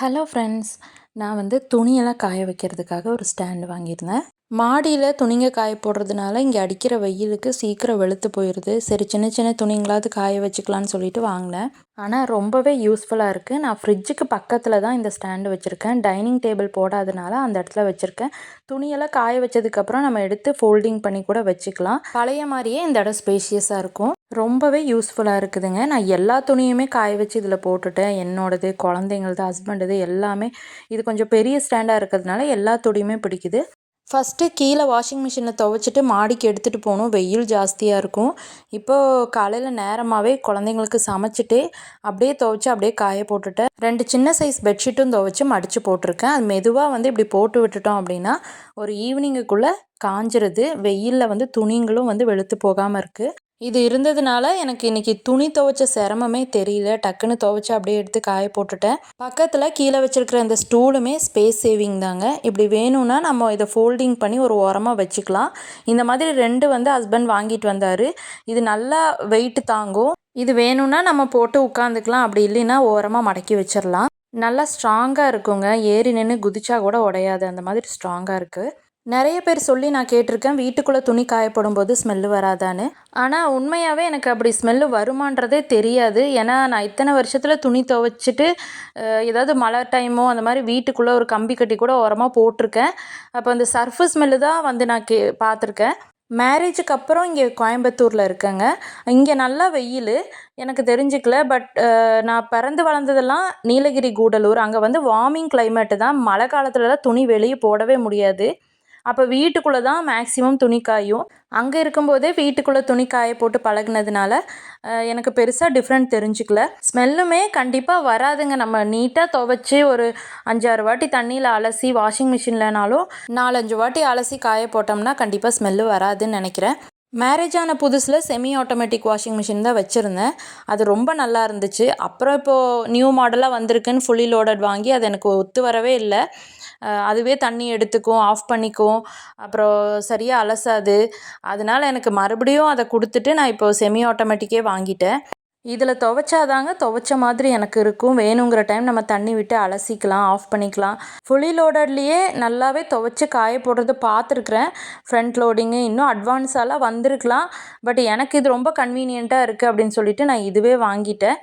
Hello friends நான் வந்து துணியெல்லாம் காய வைக்கிறதுக்காக ஒரு ஸ்டாண்டு வாங்கியிருந்தேன். மாடியில் துணிங்க காய போடுறதுனால இங்கே அடிக்கிற வெயிலுக்கு சீக்கிரம் வெளுத்து போயிடுது சரி சின்ன சின்ன துணிங்களாவது காய வச்சுக்கலான்னு சொல்லிட்டு வாங்கினேன். ஆனால் ரொம்பவே யூஸ்ஃபுல்லாக இருக்குது நான் ஃப்ரிட்ஜுக்கு பக்கத்தில் தான் இந்த ஸ்டாண்டு வச்சுருக்கேன். டைனிங் டேபிள் போடாதனால அந்த இடத்துல வச்சுருக்கேன். துணியெல்லாம் காய வச்சதுக்கப்புறம் நம்ம எடுத்து ஃபோல்டிங் பண்ணி கூட வச்சுக்கலாம். பழைய மாதிரியே இந்த இடம் ஸ்பேஷியஸாக இருக்கும். ரொம்பவே யூஸ்ஃபுல்லாக இருக்குதுங்க. நான் எல்லா துணியுமே காய வச்சு இதில் போட்டுட்டேன். என்னோடது குழந்தைங்களது ஹஸ்பண்டுது எல்லாமே. இது கொஞ்சம் பெரிய ஸ்டாண்டாக இருக்கிறதுனால எல்லா துணியுமே பிடிக்குது. ஃபஸ்ட்டு கீழே வாஷிங் மிஷினில் துவைச்சிட்டு மாடிக்கு எடுத்துகிட்டு போகணும். வெயில் ஜாஸ்தியாக இருக்கும். இப்போது காலையில் நேரமாகவே குழந்தைங்களுக்கு சமைச்சிட்டு அப்படியே துவைச்சி அப்படியே காய போட்டுட்டேன் ரெண்டு சின்ன சைஸ் பெட்ஷீட்டும் துவைச்சி மடித்து போட்டிருக்கேன். அது மெதுவாக வந்து இப்படி போட்டு விட்டுட்டோம் அப்படின்னா ஒரு ஈவினிங்குக்குள்ளே காஞ்சிருது. வெயிலில் வந்து துணிங்களும் வந்து வெளுத்து போகாமல் இருக்குது இது இருந்ததுனால எனக்கு இன்னைக்கு துணி துவைச்ச சிரமமே தெரியல. டக்குன்னு துவைச்சி அப்படியே எடுத்து காய போட்டுட்டேன். பக்கத்தில் கீழே வச்சிருக்கிற இந்த ஸ்டூலுமே ஸ்பேஸ் சேவிங் தாங்க. இப்படி வேணும்னா நம்ம இதை ஃபோல்டிங் பண்ணி ஒரு உரமாக வச்சுக்கலாம். இந்த மாதிரி ரெண்டு வந்து ஹஸ்பண்ட் வாங்கிட்டு வந்தார். இது நல்லா வெயிட் தாங்கும். இது வேணும்னா நம்ம போட்டு உட்காந்துக்கலாம். அப்படி இல்லைன்னா ஓரமாக மடக்கி வச்சிடலாம் நல்லா ஸ்ட்ராங்காக இருக்குங்க. ஏறி நின்று குதிச்சா கூட உடையாது. அந்த மாதிரி ஸ்ட்ராங்காக இருக்குது நிறைய பேர் சொல்லி நான் கேட்டிருக்கேன் வீட்டுக்குள்ளே துணி காயப்படும் போது ஸ்மெல்லு வராதான்னு. ஆனால் உண்மையாகவே எனக்கு அப்படி ஸ்மெல்லு வருமானதே தெரியாது. ஏன்னா நான் இத்தனை வருஷத்தில் துணி துவைச்சிட்டு ஏதாவது மழை டைமோ அந்த மாதிரி வீட்டுக்குள்ளே ஒரு கம்பி கட்டி கூட உரமாக போட்டிருக்கேன். அப்போ அந்த சர்ஃபு ஸ்மெல்லு தான் வந்து நான் கே பார்த்துருக்கேன். மேரேஜுக்கு அப்புறம் இங்கே கோயம்புத்தூரில் இருக்கேங்க. இங்கே நல்லா வெயில் எனக்கு தெரிஞ்சுக்கல பட் நான் பிறந்து வளர்ந்ததெல்லாம் நீலகிரி கூடலூர். அங்கே வந்து வார்மிங் கிளைமேட்டு தான். மழை காலத்துலலாம் துணி வெளியே போடவே முடியாது. அப்போ வீட்டுக்குள்ளே தான் மேக்ஸிமம் துணி காயும். அங்கே இருக்கும்போதே வீட்டுக்குள்ளே துணி காய போட்டு பழகினதுனால எனக்கு பெருசாக டிஃப்ரெண்ட் தெரிஞ்சுக்கல. ஸ்மெல்லுமே கண்டிப்பாக வராதுங்க. நம்ம நீட்டாக துவைச்சி ஒரு அஞ்சாறு வாட்டி தண்ணியில் அலசி வாஷிங் மிஷின்லனாலும் நாலஞ்சு வாட்டி அலசி காய போட்டோம்னா கண்டிப்பாக ஸ்மெல்லு வராதுன்னு நினைக்கிறேன். மேரேஜ் ஆன புதுசில் செமி ஆட்டோமேட்டிக் வாஷிங் மிஷின் தான் வச்சுருந்தேன். அது ரொம்ப நல்லா இருந்துச்சு. அப்புறம் இப்போது நியூ மாடலாக வந்திருக்குன்னு ஃபுல்லி லோடட் வாங்கி அது எனக்கு ஒத்து வரவே இல்லை. அதுவே தண்ணி எடுத்துக்கும் ஆஃப் பண்ணிக்கும். அப்புறம் சரியாக அலசாது. அதனால் எனக்கு மறுபடியும் அதை கொடுத்துட்டு நான் இப்போது செமி ஆட்டோமேட்டிக்கே வாங்கிட்டேன். இதில் துவைச்சாதாங்க துவைச்ச மாதிரி எனக்கு இருக்கும். வேணுங்கிற டைம் நம்ம தண்ணி விட்டு அலசிக்கலாம் ஆஃப் பண்ணிக்கலாம். ஃபுல்லி லோடட்லேயே நல்லாவே துவைச்சி காய போடுறது பார்த்துருக்குறேன். ஃப்ரண்ட் லோடிங்கு இன்னும் அட்வான்ஸாலாம் வந்திருக்கலாம். பட் எனக்கு இது ரொம்ப கன்வீனியண்ட்டாக இருக்குது அப்படின்னு சொல்லிட்டு நான் இதுவே வாங்கிட்டேன்.